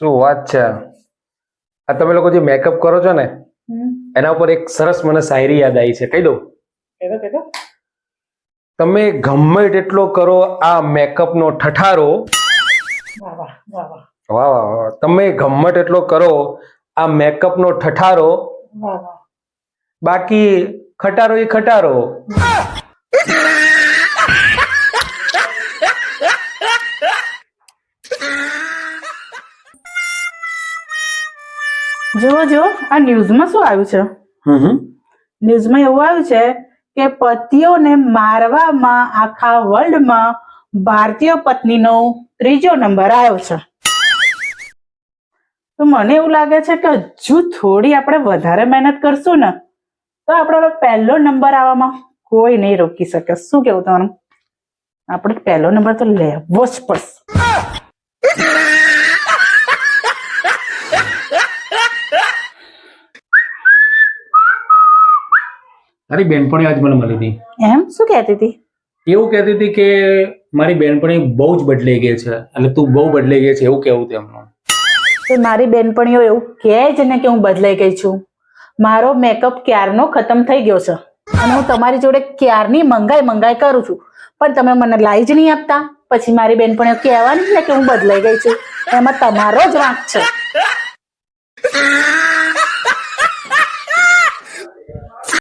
શું વાત છે? આ તમે લોકો જે મેકઅપ કરો છો ને એના ઉપર એક સરસ મને શાયરી યાદ આવી છે. કહી દઉં. તમે ગમે તેટલો કરો આ મેકઅપનો ઠઠારો. વાહ વાહ તમે ગમે તેટલો કરો આ મેકઅપનો ઠઠારો. વાહ વાહ. બાકી ખટારો એ ખટારો. જુઓ જુઓ આ ન્યૂઝમાં શું આવ્યું છે? ન્યૂઝમાં એવું આવ્યું છે કે પતિઓને મારવામાં આખા વર્લ્ડમાં ભારતીય પત્નીનો ત્રીજો નંબર આવ્યો છે. તો મને એવું લાગે છે કે હજુ થોડી આપણે વધારે મહેનત કરશું ને તો આપણો પહેલો નંબર આવવામાં કોઈ નહીં રોકી શકે. શું કેવું તમારું? આપણે પહેલો નંબર તો લેવો જ પડશે. તારી બેનપણી આજ મને મળી હતી. એમ? શું કહેતી હતી? એવું કહેતી હતી કે મારી બેનપણી બહુ જ બદલાઈ ગઈ છે એટલે તું બહુ બદલાઈ ગઈ છે એવું કેવું તેમનું તો મારી બેનપણીઓ એવું કહે જ ને કે હું બદલાઈ ગઈ છું. મારો મેકઅપ ક્યારનો ખતમ થઈ ગયો છે. અને હું તમારી જોડે ક્યારની મંગાઈ મંગાઈ કરું છું. પણ તમે મને લાઈ જ નહીં આપતા? પછી મારી બેનપણીઓ કહેવાની ને કે હું બદલાઈ ગઈ છું. એમાં તમારો જ વાંક છે.